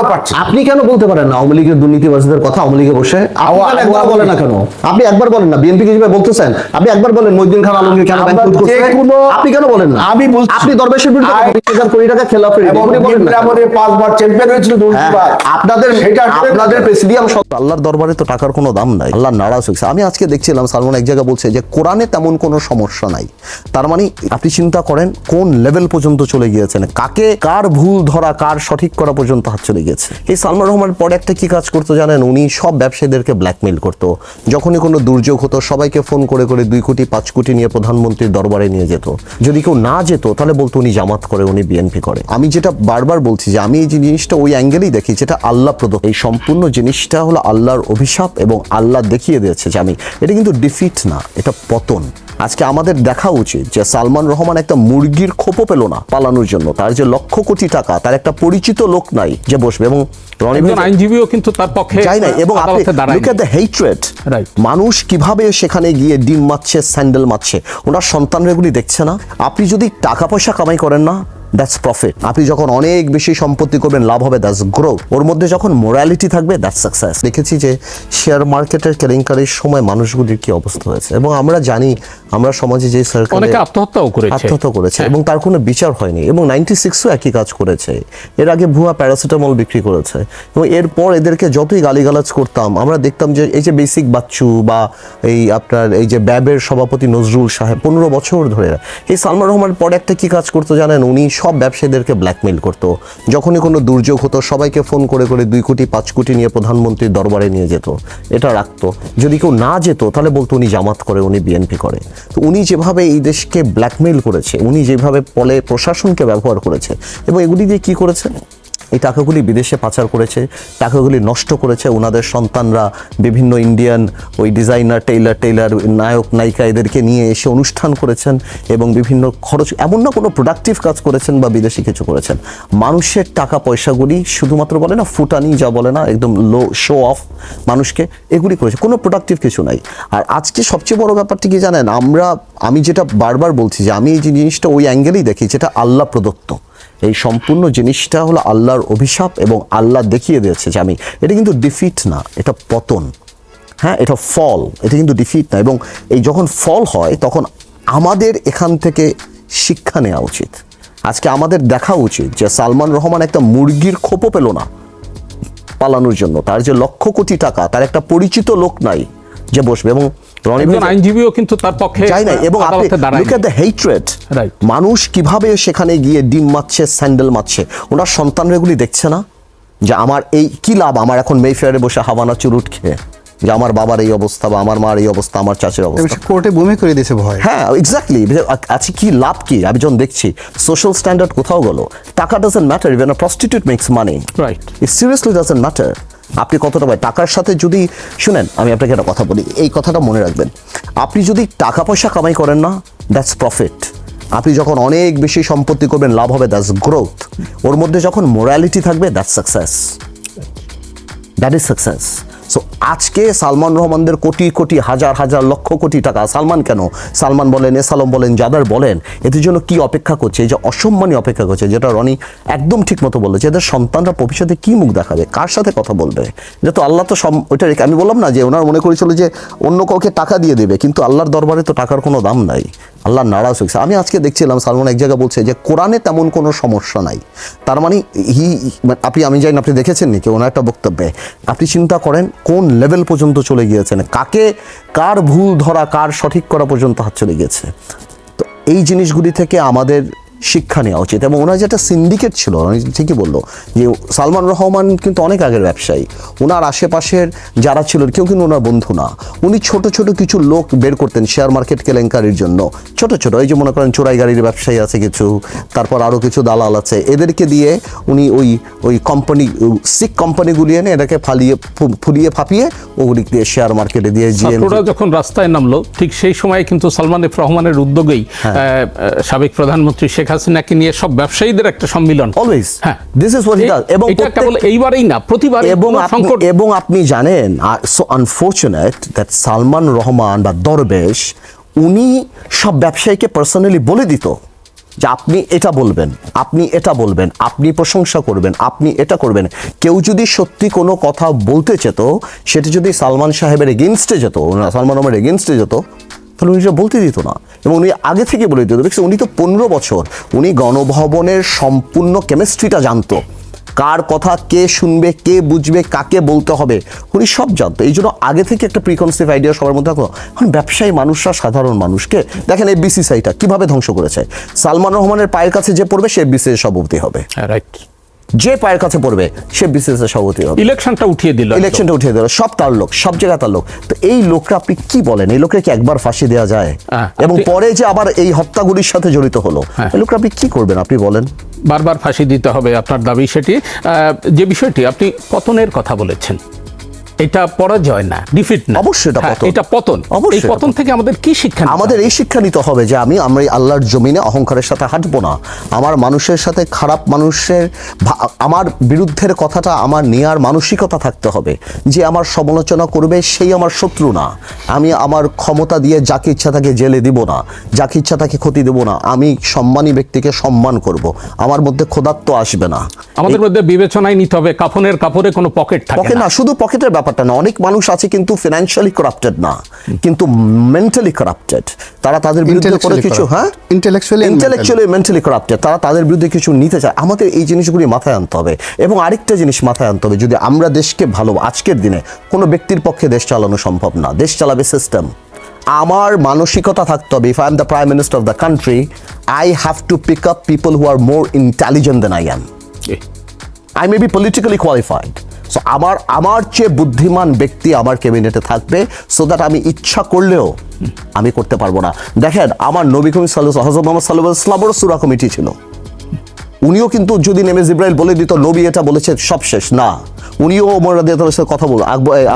আমরাও পাচ্ছি আপনি কেন বলতে পারেন না আওয়ামী লীগের দুর্নীতিবাজদের কথা আওয়ামী লীগে বসে? আপনি একবার বলেন না কেন? আপনি একবার বলেন না বিএনপি বলতেছেন? আপনি একবার বলেন খান আলমগীর কেন করছে? আপনি কেন বলেন না? আমি বলছি- আপনি দরবেশের বিরুদ্ধে কোটি টাকা এগুলি বলেন না আমাদের পাঁচবার চ্যাম্পিয়ন হয়েছিল হ্যাঁ, দুর্নীতিবাজ আপনাদের সেটা আপনাদের প্রেসিডিয়াম আল্লাহর দরবারে তো টাকার কোনো দাম নাই। আল্লাহ নারাজ হয়েছে। আমি আজকে দেখছিলাম সালমান এক জায়গায় বলছে যে কোরআনে তেমন কোনো সমস্যা নাই। তার মানে আপনি চিন্তা করেন কোন লেভেল পর্যন্ত চলে গিয়েছেন? কাকে কার ভুল ধরা কার সঠিক করা পর্যন্ত হাত চলে গেছে। এই সালমান রহমান পরে একটা কি কাজ করতো জানেন? উনি সব ব্যবসায়ীদেরকে ব্ল্যাকমেইল করতো। যখনই কোনো দুর্যোগ হতো, সবাইকে ফোন করে করে দুই কোটি, পাঁচ কোটি নিয়ে প্রধানমন্ত্রীর দরবারে নিয়ে যেত। যদি কেউ না যেত, তাহলে বলতো উনি জামাত করে, উনি বিএনপি করে। আমি যেটা বারবার বলছি যে, আমি এই জিনিসটা ওই অ্যাঙ্গেলেই দেখি, যেটা আল্লাহ প্রদত্ত। এই সম্পূর্ণ জিনিসটা হলো আল্লাহর অভিশাপ এবং আল্লাহ দেখিয়ে দিয়েছে যে আমি এটা কিন্তু ডিফিট না, এটা পতন। আজকে আমাদের দেখা উচিত যে সালমান রহমান একটা মুরগির খোপও পেল না পালানোর জন্য। তার যে লক্ষ কোটি টাকা, তার একটা পরিচিত লোক নাই যে বসবে। এবং রনি আইনজীবীও কিন্তু তার পক্ষে যাই না এবং আপনি লুক দ্য হেট্রেড মানুষ কীভাবে সেখানে গিয়ে ডিম মারছে স্যান্ডেল মারছে ওনার সন্তানরা এগুলি দেখছে না। আপনি যদি টাকা পয়সা কামাই করেন না দ্যাটস প্রফিট আপনি যখন অনেক বেশি সম্পত্তি করবেন লাভ হবে দ্যাটস গ্রো ওর মধ্যে যখন মোরালিটি থাকবে দ্যাটস সাকসেস দেখেছি যে শেয়ার মার্কেটের কেলেঙ্কারির সময় মানুষগুলির কি অবস্থা হয়েছে? এবং আমরা জানি আমরা সমাজে যে অনেকে আত্মহত্যাও করেছে। আত্মহত্যা করেছে হ্যাঁ। এবং তার কোনো বিচার হয়নি। এবং নাইনটি সিক্সও একই কাজ করেছে। এর আগে ভুয়া প্যারাসিটামল বিক্রি করেছে। এবং এরপর এদেরকে যতই গালিগালাজ করতাম আমরা দেখতাম যে এই যে বেসিক বাচ্চু বা এই আপনার এই যে ব্যাবের সভাপতি নজরুল সাহেব পনেরো বছর ধরে এই সালমান রহমান পরে একটা কি কাজ করতো জানেন? উনি সব ব্যবসায়ীদেরকে ব্ল্যাকমেল করত। যখনই কোনো দুর্যোগ হতো, সবাইকে ফোন করে করে দুই কোটি, পাঁচ কোটি নিয়ে প্রধানমন্ত্রীর দরবারে নিয়ে যেত। এটা রাখতো। যদি কেউ না যেত, তাহলে বলতো উনি জামাত করে, উনি বিএনপি করে। তো উনি যেভাবে এই দেশকে ব্ল্যাকমেইল করেছে, উনি যেভাবে পলে প্রশাসনকে ব্যবহার করেছে, এবং এগুলি দিয়ে কী করেছে? এই টাকাগুলি বিদেশে পাচার করেছে, টাকাগুলি নষ্ট করেছে ওনাদের সন্তানরা, বিভিন্ন ইন্ডিয়ান ওই ডিজাইনার টেইলার টেইলার নায়ক, নায়িকা এদেরকে নিয়ে এসে অনুষ্ঠান করেছেন এবং বিভিন্ন খরচ, এমন না কোনো প্রোডাক্টিভ কাজ করেছেন বা বিদেশি কিছু করেছেন। মানুষের টাকা পয়সাগুলি শুধুমাত্র বলে না, ফুটানি যা বলে না, একদম লো শো অফ মানুষকে এগুলি করেছে। কোনো প্রোডাক্টিভ কিছু নাই। আর আজকে সবচেয়ে বড় ব্যাপারটি কি জানেন? আমরা, আমি যেটা বারবার বলছি যে আমি এই জিনিসটা ওই অ্যাঙ্গেলেই দেখি যেটা আল্লাহ প্রদত্ত। এই সম্পূর্ণ জিনিসটা হলো আল্লাহর অভিশাপ এবং আল্লাহ দেখিয়ে দিয়েছে যে আমি, এটা কিন্তু ডিফিট না, এটা পতন। হ্যাঁ এটা ফল এটা কিন্তু ডিফিট না এবং এই যখন ফল হয়, তখন আমাদের এখান থেকে শিক্ষা নেওয়া উচিত। আজকে আমাদের দেখা উচিত যে সালমান রহমান একটা মুরগির খোপও পেল না পালানোর জন্য। তার যে লক্ষ কোটি টাকা, তার একটা পরিচিত লোক নাই যে বসবে এবং একজন আইনজীবীও কিন্তু তার পক্ষে চাই না এবং আপনি লুক এট দ্য হেট্রেড মানুষ কীভাবে সেখানে গিয়ে ডিম মারছে স্যান্ডেল মারছে ওনার সন্তানরা এগুলি দেখছে না? যে আমার এই কি লাভ? আমার এখন মেফেয়ারে বসে হাওয়ানা চুরুট খেয়ে। যে আমার বাবার এই অবস্থা বা আমার মার এই অবস্থা আমার চাচের অবস্থা। কোর্টে বমি করে দিয়েছে ভয়। হ্যাঁ এক্স্যাক্টলি আছে কি লাভ কি? আমি যখন দেখছি সোশ্যাল স্ট্যান্ডার্ড কোথাও গেল? টাকা doesn't matter even prostitute makes money Right. It seriously doesn't matter আপনি কতটা পায়? টাকার সাথে যদি, শুনেন, আমি আপনাকে একটা কথা বলি, এই কথাটা মনে রাখবেন। আপনি যদি টাকা পয়সা কামাই করেন না দ্যাটস প্রফিট আপনি যখন অনেক বেশি সম্পত্তি করবেন, লাভ হবে দ্যাটস গ্রোথ ওর মধ্যে যখন মোরালিটি থাকবে that's success that is success so আজকে সালমান রহমানদের কোটি কোটি, হাজার হাজার, লক্ষ কোটি টাকা। সালমান কেন? সালমান বলেন এসালম বলেন, যাদার বলেন, এদের জন্য কি অপেক্ষা করছে? এই যে অসম্মানী অপেক্ষা করছে, যেটা রনি একদম ঠিক মতো বলল যে এদের সন্তানরা ভবিষ্যতে কি মুখ দেখাবে? কার সাথে কথা বলবে? যে তো আল্লাহ তো সম- ওইটা রেখে আমি বললাম না যে, ওনার মনে করেছিল যে অন্য কাউকে টাকা দিয়ে দেবে, কিন্তু আল্লাহর দরবারে তো টাকার কোনো দাম নাই। আল্লাহ নারাজ হয়েছে। আমি আজকে দেখছিলাম সালমান এক জায়গায় বলছে যে, কোরআনে তেমন কোনো সমস্যা নাই। তার মানে হি আপনি, আমি জানি আপনি দেখেছেন নাকি? ওনার একটা বক্তব্যে, আপনি চিন্তা করেন কোন লেভেল পর্যন্ত চলে গিয়েছেন কাকে, কার ভুল ধরা, কার সঠিক করা পর্যন্ত হাত চলে গিয়েছে। তো এই জিনিসগুলি থেকে আমাদের শিক্ষা নেওয়া উচিত এবং ওনার যেটা সিন্ডিকেট ছিল উনি ঠিকই বলল যে সালমান রহমান কিন্তু অনেক আগের ব্যবসায়ী। ওনার আশেপাশের যারা ছিল কেউ কিন্তু ওনার বন্ধু না। উনি ছোট ছোট কিছু লোক বের করতেন শেয়ার মার্কেট কেলেঙ্কারির জন্য। ছোট ছোট এই যে মনে করেন চোরাই গাড়ির ব্যবসায়ী আছে কিছু তারপর আরও কিছু দালাল আছে। এদেরকে দিয়ে উনি ওই ওই কোম্পানি সিক কোম্পানিগুলি এনে এটাকে ফালিয়ে ফুলিয়ে ফাপিয়ে ওগুলি দিয়ে শেয়ার মার্কেটে দিয়ে ছাত্ররা যখন রাস্তায় নামলো ঠিক সেই সময় কিন্তু সালমান এফ রহমানের উদ্যোগেই হ্যাঁ। সাবেক প্রধানমন্ত্রী শেখ হাসিনাকে নিয়ে সব ব্যবসায়ীদের একটা সম্মিলন। অলওয়েজ হ্যাঁ। This is what he does এবং এটা কেবল এইবারেই না প্রতিবার এবং সংকট এবং আপনি জানেন so unfortunate that Salman Rahman বা দরবেশ উনি সব ব্যবসায়ীকে পার্সোনালি বলে দিত যে আপনি এটা বলবেন আপনি এটা বলবেন আপনি প্রশংসা করবেন আপনি এটা করবেন। কেউ যদি সত্যি কোনো কথা বলতে চেত সেটা যদি সালমান সাহেবের এগেনস্টে যেত সালমান ওমের এগেনস্টে যেত তাহলে উনি বলতে দিত না। এবং উনি আগে থেকে বলে দিত দেখছি উনি তো পনেরো বছর। উনি গণভবনের সম্পূর্ণ কেমিস্ট্রিটা জানতো। কার কথা কে শুনবে, কে বুঝবে, কাকে বলতে হবে, উনি সব জানতো। এই জন্য আগে থেকে একটা প্রিকনসিভ আইডিয়া সবার মধ্যে থাকল এখন ব্যবসায়ী মানুষরা, সাধারণ মানুষকে, দেখেন এই বিসিসিআইটা কীভাবে ধ্বংস করেছে। সালমান রহমানের পায়ের কাছে যে পড়বে, সে বিসিএস সভাপতি হবে। রাইট যে পায়ের কাছে পড়বে সে বিসিএস এর সভাপতি হবে। ইলেকশনটা উঠিয়ে দিল ইলেকশনটা উঠিয়ে দিল সব তার লোক সব জায়গা তার লোক। তো এই লোকরা আপনি কি বলেন? এই লোকরা কি একবার ফাঁসি দেওয়া যায়? এবং পরে যে আবার এই হত্যাগুলির সাথে জড়িত হলো হ্যাঁ। এই লোকরা আপনি কি করবেন? আপনি বলেন। বারবার ফাঁসি দিতে হবে আপনার দাবি সেটি। আহ, যে বিষয়টি আপনি পতনের কথা বলেছেন এটা পরাজয় না ডিফিট না। অবশ্যই এটা হ্যাঁ, পতন। এটা পতন। অবশ্যই এই পতন থেকে আমাদের কি শিক্ষা আমাদের এই শিক্ষা নিতে হবে যে আমি আমরা আল্লাহর জমিনে অহংকারের সাথে হাঁটবো না। আমার মানুষের সাথে খারাপ মানুষের আমার বিরুদ্ধের কথাটা আমার নেয়ার মানসিকতা থাকতে হবে। যে আমার সমালোচনা করবে সেই আমার শত্রু না। আমি আমার ক্ষমতা দিয়ে যাকে ইচ্ছা তাকে জেলে দিব না। যাকে ইচ্ছা তাকে ক্ষতি দেব না। আমি সম্মানী ব্যক্তিকে সম্মান করব। আমার মধ্যে খোদাত্ব আসবে না। আমাদের মধ্যে বিবেচনায় নিতে হবে। কাফনের কাপড়ে কোনো পকেট থাকে না। শুধু পকেটের ব্যাপারটা না। অনেক মানুষ আছে কিন্তু ফিনান্সিয়ালি করাপ্টেড না কিন্তু মেন্টালি করাপ্টেড তারা তাদের বিরুদ্ধে কোনো কিছু হ্যাঁ? and ইন্টেলেকচুয়ালি মেন্টালি করাপ্টেড তারা তাদের বিরুদ্ধে কিছু নিতে চায়। আমাদের এই জিনিসগুলি মাথায় আনতে হবে। এবং আরেকটা জিনিস মাথায় আনতে হবে যদি আমরা দেশকে ভালো আজকের দিনে কোনো ব্যক্তির পক্ষে দেশ চালানো সম্ভব না। দেশ চালাবে সিস্টেম আমার মানসিকতা থাকতে হবে। If I am the prime minister of the country I have to pick up people who are more intelligent than I am I may be politically qualified so আমার আমার চেয়ে বুদ্ধিমান ব্যক্তি আমার ক্যাবিনেটে থাকবে সো দ্যাট আমি ইচ্ছা করলেও আমি করতে পারব না। দেখেন, আমার নবী কবি সাল্লাহ মোহাম্মদ সাল্লাহ ইসলামেরও সুরা কমিটি ছিল। উনিও কিন্তু যদি নেমে জিব্রাইল বলে দিত নবী এটা বলেছে সব শেষ। না উনিও ওমর রাদিয়াল্লাহু সাথে কথা বল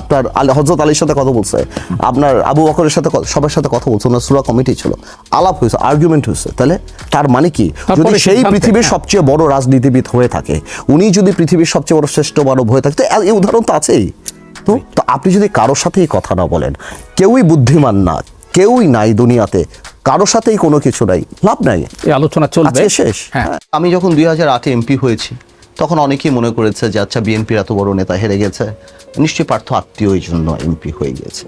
আপনার হজরত আলীর সাথে কথা বলছে। আপনার আবু বকরের সাথে সবার সাথে কথা বলছে ওনার সুরা কমিটি ছিল। আলাপ হয়েছে আর্গুমেন্ট হয়েছে। তাহলে তার মানে কি? যদি সেই পৃথিবীর হ্যাঁ। সবচেয়ে বড় রাজনীতিবিদ হয়ে থাকে উনি যদি পৃথিবীর সবচেয়ে বড় শ্রেষ্ঠ মানব হয়ে থাকে তো এই উদাহরণ তো আছেই। তো তো আপনি যদি কারোর সাথেই কথা না বলেন কেউই বুদ্ধিমান না কেউই নাই দুনিয়াতে কারোর সাথেই কোনো কিছু নাই লাভ নাই। এই আলোচনা চলবে। শেষ। হ্যাঁ। আমি যখন দুই হাজার আটে এমপি হয়েছি তখন অনেকেই মনে করেছে যে আচ্ছা বিএনপির এত বড় নেতা হেরে গেছে। নিশ্চয়ই পার্থ আত্মীয় এই জন্য এমপি হয়ে গিয়েছে।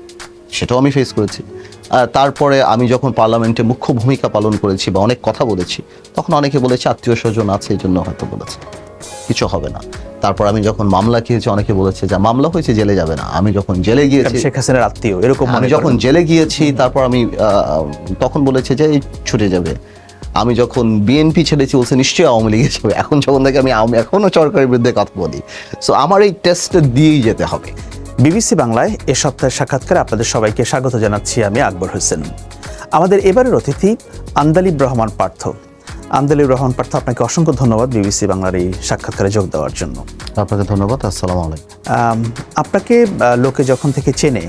সেটাও আমি ফেস করেছি। তারপরে আমি যখন পার্লামেন্টে মুখ্য ভূমিকা পালন করেছি বা অনেক কথা বলেছি তখন অনেকে বলেছে আত্মীয় স্বজন আছে এই জন্য হয়তো বলেছে। কিছু হবে না। তারপর আমি যখন মামলা খেয়েছি অনেকে বলেছে যে মামলা হয়েছে জেলে যাবে না। আমি যখন জেলে গিয়েছি শেখ হাসিনার আত্মীয় এরকম আমি যখন জেলে গিয়েছি তারপর আমি তখন বলেছে যে ছুটে যাবে। আমি যখন বিএনপি ছেড়েছি বলছে নিশ্চয়ই আওয়ামী লীগে যাবে। এখন যখন থেকে আমি আওয়ামী এখনও সরকারের বিরুদ্ধে কথা বলি। সো আমার এই টেস্টটা দিয়েই যেতে হবে। বিবিসি বাংলায় এ সপ্তাহের সাক্ষাৎকারে আপনাদের সবাইকে স্বাগত জানাচ্ছি আমি আকবর হোসেন। আমাদের এবারের অতিথি আন্দালিব রহমান পার্থ। আন্দালিব রহমান পার্থ আপনাকে অসংখ্য ধন্যবাদ বিবিসি বাংলার এই সাক্ষাৎকারে যোগ দেওয়ার জন্য। আপনাকে ধন্যবাদ আসসালামু আলাইকুম। আপনাকে লোকে যখন থেকে চেনে